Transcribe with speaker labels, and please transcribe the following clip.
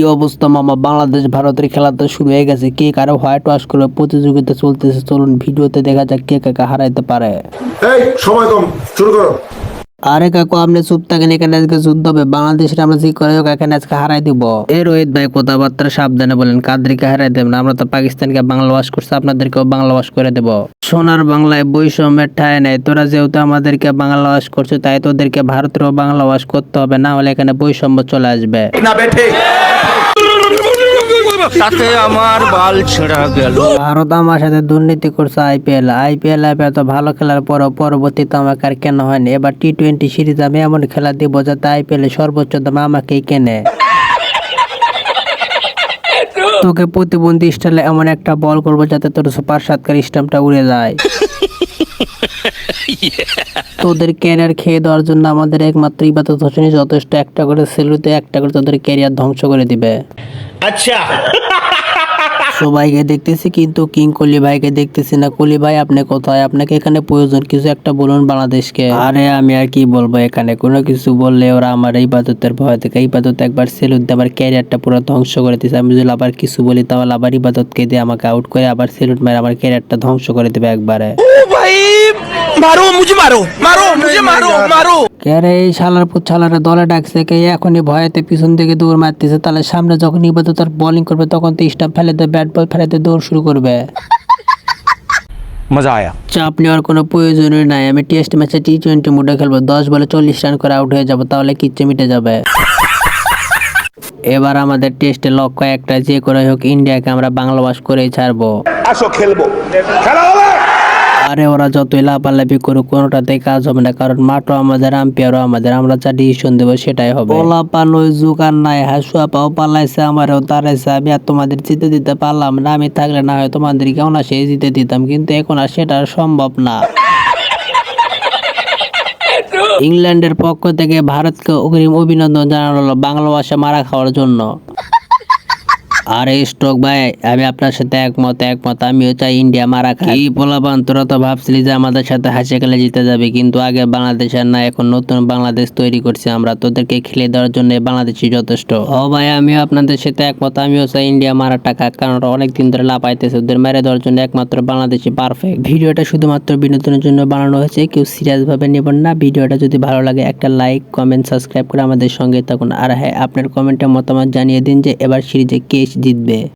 Speaker 1: কি অবস্থা মামা বাংলাদেশ ভারতের খেলা তো শুরু হয়ে গেছে। কে কারও হোয়াইট ওয়াশ করে প্রতিযোগিতা চলতেছে। চলুন ভিডিওতে দেখা যাক কে কাকে হারাইতে পারে।
Speaker 2: এই সময় কম শুরু করো।
Speaker 1: আরে কাকু আপনি চুপ থাকেন এখানে আজকে যুদ্ধ হবে। বাংলাদেশের আমরা যে করে হোক এখানে আজকে হারাই দিব। এ রোহিত ভাই কথাবার্তা সাবধানে বলেন কাদ্রিকে হারাই দেবেন আমরা তো পাকিস্তানকে বাংলা ওয়াশ করছি আপনাদেরকেও বাংলা ওয়াশ করে দেব। সোনার বাংলায় বৈষম্যের ঠায় নেই। তোরা যেহেতু আমাদেরকে বাংলা ওয়াশ করছ তাই তোদেরকে ভারতেরও বাংলা ওয়াশ করতে হবে। না হলে এখানে বৈষম্য চলে আসবে।
Speaker 2: না
Speaker 3: তাতে আমার বাল ছেঁড়া গেল।
Speaker 1: ভারত আমার সাথে দুর্নীতি করছে আইপিএল আইপিএল আইপিএল এত ভালো খেলার পরও পরবর্তীতে আমাকে আর কেন হয়নি। এবার টি টোয়েন্টি সিরিজ আমি এমন খেলা দিব যাতে আইপিএল সর্বোচ্চ দাম আমাকেই কেনে। তোকে প্রতিবন্ধী স্টাইলে এমন একটা বল করব যাতে তোর সুপার সাতকার স্টাম্পটা উড়ে যায়। তোদের ক্যারিয়ার খেয়ে দেওয়ার জন্য আমাদের একমাত্র ইবাদত হোসেনই যথেষ্ট একটা করে সেলুতে একটা করে তোদের ক্যারিয়ার ধ্বংস করে দিবে।
Speaker 3: আচ্ছা।
Speaker 1: সবাইকে দেখতেছি কিন্তু কিং কলি ভাইকে দেখতেছি না। কলি ভাই আপনি কোথায়? আপনাকে এখানে প্রয়োজন কিছু একটা বলুন বাংলাদেশকে। আরে আমি আর কি বলব এখানে? কোনো কিছু বললে ওরা আমার এই ইবাদতের ভয় থেকে ইবাদত একবার সেলুট দিয়ে আমার ক্যারিয়ারটা পুরো ধ্বংস করে দিচ্ছে আমি যদি আবার কিছু বলি তাহলে আবার ইবাদতকে দিয়ে আমাকে আউট করে আবার সেলুট মেরে আমার ক্যারিয়ারটা ধ্বংস করে দেবে একবারে।
Speaker 3: মারো মুঝে মারো মারো মুঝে মারো মারো।
Speaker 1: ক্যারে এই শালার পুত শালারে দলে ডাকছে কে এখনই ভয়েতে পিছন দিকে দৌড় মারতেছে তাহলে সামনে যখন ইবাদত তার বোলিং করবে তখন তো স্টাম্প ফেলে দেবে ব্যাট বল ফেলে দিয়ে দৌড় শুরু করবে।
Speaker 3: মজা আয়া।
Speaker 1: চাপ নেওয়ার কোনো প্রয়োজনই নাই আমি টেস্ট ম্যাচে টি টোয়েন্টি মুডে খেলব দশ বলে চল্লিশ রান করে আউট হয়ে যাব তাহলে কিচ্ছু মিটে যাবে। এবার আমাদের টেস্টে লক্ষ্য একটা যে করে হোক ইন্ডিয়াকে আমরা বাংলাবাস করেই ছাড়বো।
Speaker 2: আসো খেলব। খেলা হবে!
Speaker 1: আরে ওরা যতই লাফালাফি করুক, কোনোটাতেই কাজ হবে না। কারণ মাঠও আমাদের আম্পায়ারও আমাদের, আমরা যা ডিসিশন দেবো সেটাই হবে। ওলা পানো জুকার নাই হাসুয়া পাও পালাইছে আমারও দাঁড়াইছে আমি আর তোমাদের জিতে দিতে পারলাম না, আমি থাকলে না হয় তোমাদেরকে অনাসে জিতে দিতাম, কিন্তু এখন আর সেটা সম্ভব না। ইংল্যান্ডের পক্ষ থেকে ভারতকে অগ্রিম অভিনন্দন জানানো হলো বাংলা ভাষা মারা খাওয়ার জন্য। আরে স্টক ভাই আমি আপনার সাথে একমত একমত। আমিও চাই ইন্ডিয়া মারা খাই কি পোলাপান তোরা তো ভাবছিলি যে আমাদের সাথে হাসি খেলে জিতে যাবে কিন্তু আগে বাংলাদেশ আর না এখন নতুন বাংলাদেশ তৈরি করছি আমরা। তোদেরকে খেলে দেওয়ার জন্য বাংলাদেশি যথেষ্ট। ও ভাই আমিও আপনাদের সাথে একমত আমিও চাই ইন্ডিয়া মারা টাকা কারণ ওরা অনেক দিন ধরে লাপাইতেছে ওদের মেরে দেওয়ার জন্য একমাত্র বাংলাদেশই পারফেক্ট ভিডিওটা শুধুমাত্র বিনোদনের জন্য বানানো হয়েছে কেউ সিরিয়াস ভাবে নেবেন না। ভিডিওটা যদি ভালো লাগে একটা লাইক কমেন্ট সাবস্ক্রাইব করে আমাদের সঙ্গে থাকুন। আর হ্যাঁ আপনার কমেন্টে মতামত জানিয়ে দিন যে এবার সিরিজে কে تجدید به